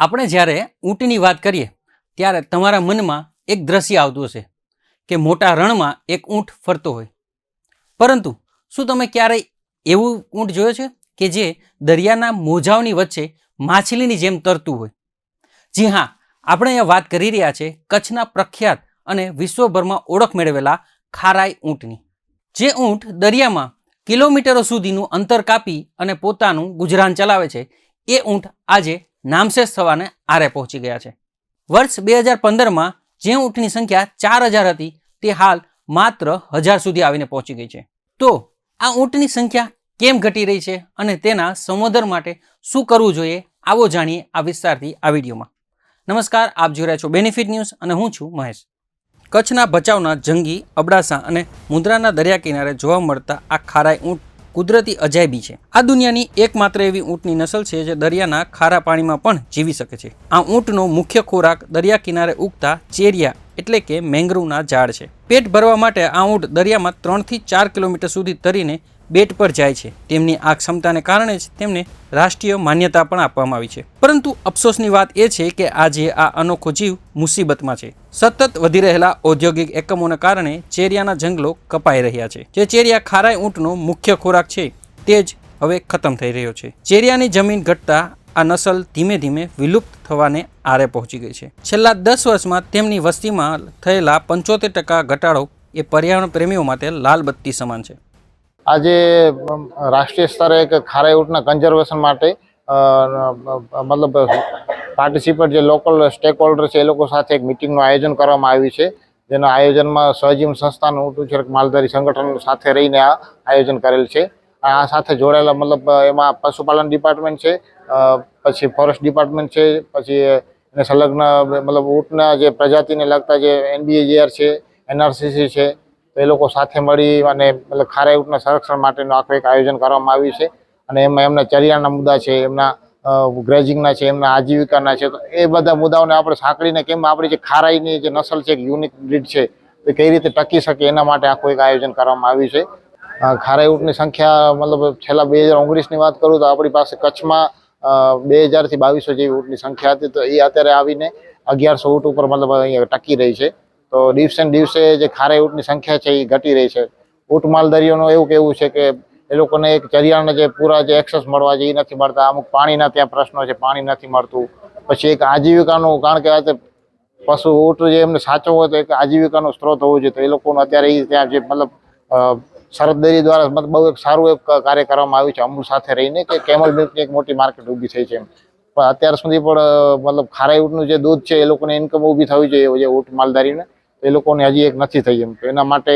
આપણે જ્યારે ઊંટની વાત કરીએ, ત્યારે તમારા મનમાં એક દ્રશ્ય આવતું હશે કે મોટા રણમાં એક ઊંટ ફરતો હોય. પરંતુ શું તમે ક્યારેય એવું ઊંટ જોયો છે કે જે દરિયાના મોજાઓની વચ્ચે માછલીની જેમ તરતું હોય? જી હા, આપણે અહીંયા વાત કરી રહ્યા છે કચ્છના પ્રખ્યાત અને વિશ્વભરમાં ઓળખ મેળવેલા ખારાઈ ઊંટની. જે ઊંટ દરિયામાં કિલોમીટરો સુધીનું અંતર કાપી અને પોતાનું ગુજરાન ચલાવે છે, એ ઊંટ આજે નામશેષ થવાને આરે પહોંચી ગયા છે. વર્ષ બે હજાર પંદરમાં જે ઊંટની સંખ્યા ચાર હજાર હતી, તે હાલ માત્ર હજાર સુધી આવીને પહોંચી ગઈ છે. તો આ ઊંટની સંખ્યા કેમ ઘટી રહી છે અને તેના સંવર્ધન માટે શું કરવું જોઈએ, આવો જાણીએ આ વિસ્તારથી આ વિડીયોમાં. નમસ્કાર, આપ જોઈ રહ્યા છો બેનિફિટ ન્યૂઝ અને હું છું મહેશ. કચ્છના ભચાઉના જંગી, અબડાસા અને મુન્દ્રાના દરિયા કિનારે જોવા મળતા આ ખારાઈ ઊંટ કુદરતી અજાયબી છે. આ દુનિયાની એકમાત્ર એવી ઊંટની નસલ છે જે દરિયાના ખારા પાણીમાં પણ જીવી શકે છે. આ ઊંટનો મુખ્ય ખોરાક દરિયા કિનારે ઉગતા ચેરિયા એટલે કે મેંગ્રુવના ઝાડ છે. પેટ ભરવા માટે આ ઊંટ દરિયામાં ત્રણથી ચાર કિલોમીટર સુધી તરીને બેટ પર જાય છે. તેમની આ ક્ષમતાને કારણે જ તેમને રાષ્ટ્રીય માન્યતા પણ આપવામાં આવી છે. પરંતુ અફસોસની વાત એ છે કે આજે આ અનોખો જીવ મુસીબતમાં છે. સતત વધી રહેલા ઔદ્યોગિક એકમોને કારણે ચેરિયાના જંગલો કપાઈ રહ્યા છે. જે ચેરિયા ખારાઈ ઊંટનો મુખ્ય ખોરાક છે, તે જ હવે ખતમ થઈ રહ્યો છે. ચેરિયાની જમીન ઘટતા આ નસલ ધીમે ધીમે વિલુપ્ત થવાને આરે પહોંચી ગઈ છે. છેલ્લા દસ વર્ષમાં તેમની વસ્તીમાં થયેલા પંચોતેર ટકા ઘટાડો એ પર્યાવરણ પ્રેમીઓ માટે લાલ બત્તી સમાન છે. આજે રાષ્ટ્રીય સ્તરે એક ખારાઈ ઊંટના કન્ઝર્વેશન માટે મતલબ પાર્ટિસિપેટ જે લોકલ સ્ટેક હોલ્ડર છે એ લોકો સાથે એક મિટિંગનું આયોજન કરવામાં આવ્યું છે. જેના આયોજનમાં સહજીવન સંસ્થાનું ઊંટ ઉછેરક માલધારી સંગઠન સાથે રહીને આ આયોજન કરેલ છે. આ સાથે જોડાયેલા મતલબ એમાં પશુપાલન ડિપાર્ટમેન્ટ છે પછી ફોરેસ્ટ ડિપાર્ટમેન્ટ છે, પછી એને સંલગ્ન, મતલબ ઊંટના જે પ્રજાતિને લગતા જે એનબીએજીઆર છે, એનઆરસીસી છે એ લોકો સાથે મળી અને મતલબ ખારાઈ ઊંટના સંરક્ષણ માટેનું આખું એક આયોજન કરવામાં આવ્યું છે. અને એમાં એમના ચરિયાના મુદ્દા છે, એમના ગ્રેજિંગના છે, એમના આજીવિકાના છે, તો એ બધા મુદ્દાઓને આપણે સાંકળીને કેમ આપણી જે ખારાઈની જે નસલ છે યુનિક બ્રીડ છે એ કઈ રીતે ટકી શકે એના માટે આખું એક આયોજન કરવામાં આવ્યું છે. ખારાઈ ઊંટની સંખ્યા, મતલબ છેલ્લા બે હજાર ઓગણીસની વાત કરું તો આપણી પાસે કચ્છમાં બે હજારથી બાવીસો જેવી ઊંટની સંખ્યા હતી. તો એ અત્યારે આવીને અગિયારસો ઊંટ ઉપર મતલબ અહીંયા ટકી રહી છે. તો દિવસે ને દિવસે જે ખારાઈ ઊંટની સંખ્યા છે એ ઘટી રહી છે. ઊંટ માલધારીઓનું એવું કેવું છે કે એ લોકોને એક ચરિયાને જે પૂરા જે એક્સેસ મળવા છે એ નથી મળતા. અમુક પાણીના ત્યાં પ્રશ્નો છે, પાણી નથી મળતું. પછી એક આજીવિકાનું, કારણ કે આજે પશુ ઊંટ જે એમને સાચવવો હોય તો એક આજીવિકાનો સ્ત્રોત હોવો જોઈએ. તો એ લોકોનું અત્યારે એ ત્યાં જે મતલબ શરદ ડેરી દ્વારા મતલબ બહુ એક સારું એક કાર્ય કરવામાં આવ્યું છે અમૂલ સાથે રહીને કે કેમલ મિલ્કની એક મોટી માર્કેટ ઊભી થઈ છે એમ. પણ અત્યાર સુધી પણ મતલબ ખારાઈ ઊંટનું જે દૂધ છે એ લોકોને ઇન્કમ ઊભી થવી જોઈએ જે ઊંટ માલધારીને એ લોકોને હજી એક નથી થઈ એમ. તો એના માટે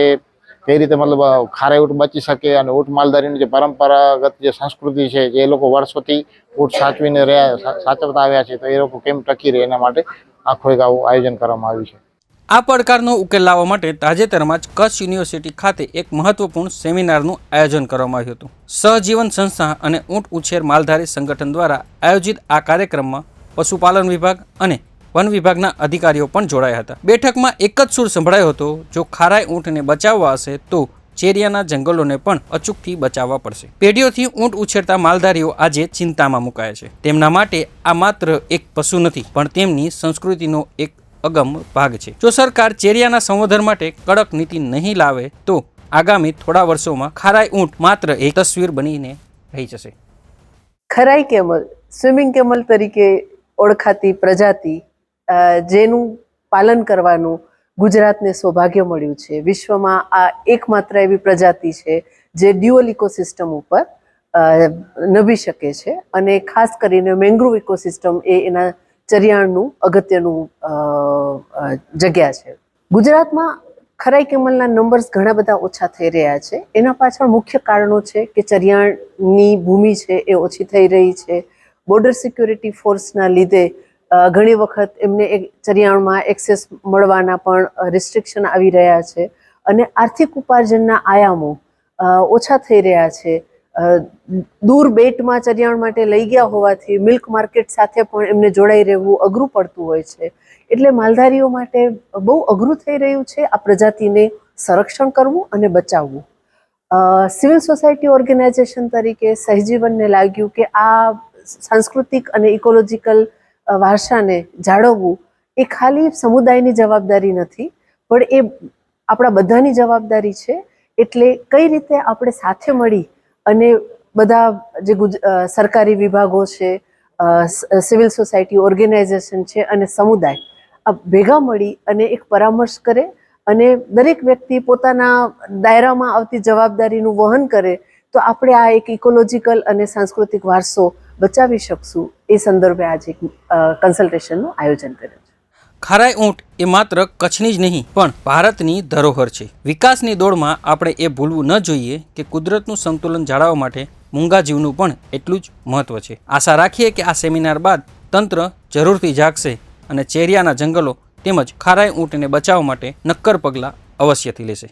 કઈ રીતે મતલબ ખારાઈ ઊંટ બચી શકે અને ઊંટ માલધારીની જે પરંપરાગત જે સંસ્કૃતિ છે જે એ લોકો વર્ષોથી ઊંટ સાચવીને રહ્યા સાચવતા આવ્યા છે, તો એ લોકો કેમ ટકી રહે એના માટે આખું એક આવું આયોજન કરવામાં આવ્યું છે. આ પડકારનો ઉકેલ લાવવા માટે તાજેતરમાં જ કચ્છ યુનિવર્સિટી ખાતે એક મહત્વપૂર્ણ સેમિનારનું આયોજન કરવામાં આવ્યું હતું. સહજીવન સંસ્થા અને ઊંટ ઉછેર માલધારી સંગઠન દ્વારા આયોજિત આ કાર્યક્રમમાં પશુપાલન વિભાગ અને વન વિભાગના અધિકારીઓ પણ જોડાયા હતા. બેઠકમાં એક જ સુર સંભળાયો હતો, જો ખારાઈ ઊંટને બચાવવા હશે, તો ચેરિયાના જંગલોને પણ અચૂકથી બચાવવા પડશે. પેઢીઓથી ઊંટ ઉછેરતા માલધારીઓ આજે ચિંતામાં મુકાયા છે. તેમના માટે આ માત્ર એક પશુ નથી, પણ તેમની સંસ્કૃતિનો એક અગમ ભાગ છે. જો સરકાર ચેરિયાના સંવર્ધન માટે કડક નીતિ નહીં લાવે, તો આગામી થોડા વર્ષોમાં ખારાઈ ઊંટ માત્ર એક તસવીર બનીને રહી જશે. ખરાઈ કેમલ, સ્વિમિંગ કેમલ તરીકે ઓળખાતી પ્રજાતિ જેનું પાલન કરવાનું ગુજરાતને સૌભાગ્ય મળ્યું છે. વિશ્વમાં આ એકમાત્ર એવી પ્રજાતિ છે જે ડ્યુઅલ ઇકોસિસ્ટમ ઉપર નભી શકે છે અને ખાસ કરીને મેંગ્રુવ ઇકોસિસ્ટમ એ એના ચરિયાણનું, અગત્યનું જગ્યા છે. ગુજરાતમાં ખરાઈ કેમલના નંબર્સ ઘણા બધા ઓછા થઈ રહ્યા છે. એના પાછળ મુખ્ય કારણો છે કે ચરિયાણની ભૂમિ છે એ ઓછી થઈ રહી છે. બોર્ડર સિક્યોરિટી ફોર્સના લીધે ઘણી વખત એમને ચરિયાણમાં એક્સેસ મળવાના પણ રિસ્ટ્રિક્શન આવી રહ્યા છે. અને આર્થિક ઉપાર્જનના આયામો ઓછા થઈ રહ્યા છે. દૂર બેટમાં ચરિયાણ માટે લઈ ગયા હોવાથી મિલ્ક માર્કેટ સાથે પણ એમને જોડાઈ રહેવું અઘરું પડતું હોય છે. એટલે માલધારીઓ માટે બહુ અઘરું થઈ રહ્યું છે આ પ્રજાતિને સંરક્ષણ કરવું અને બચાવવું. સિવિલ સોસાયટી ઓર્ગેનાઇઝેશન તરીકે સહજીવનને લાગ્યું કે આ સાંસ્કૃતિક અને ઇકોલોજીકલ વારસાને જાળવવું એ ખાલી સમુદાયની જવાબદારી નથી, પણ એ આપણા બધાની જવાબદારી છે. એટલે કઈ રીતે આપણે સાથે મળી અને બધા જે સરકારી વિભાગો છે સિવિલ સોસાયટી ઓર્ગેનાઇઝેશન છે અને સમુદાય, આ ભેગા મળી અને એક પરામર્શ કરે અને દરેક વ્યક્તિ પોતાના દાયરામાં આવતી જવાબદારીનું વહન કરે, તો આપણે આ એક ઇકોલોજીકલ અને સાંસ્કૃતિક વારસો બચાવી શકશું. એ સંદર્ભે આજે એક કન્સલ્ટેશનનું આયોજન કર્યું છે. ખારાઈ ઊંટ એ માત્ર કચ્છની જ નહીં, પણ ભારતની ધરોહર છે. વિકાસની દોડમાં આપણે એ ભૂલવું ન જોઈએ કે કુદરતનું સંતુલન જાળવવા માટે મૂંગા જીવનું પણ એટલું જ મહત્ત્વ છે. આશા રાખીએ કે આ સેમિનાર બાદ તંત્ર જરૂરથી જાગશે અને ચેરિયાના જંગલો તેમજ ખારાઈ ઊંટને બચાવવા માટે નક્કર પગલાં અવશ્યથી લેશે.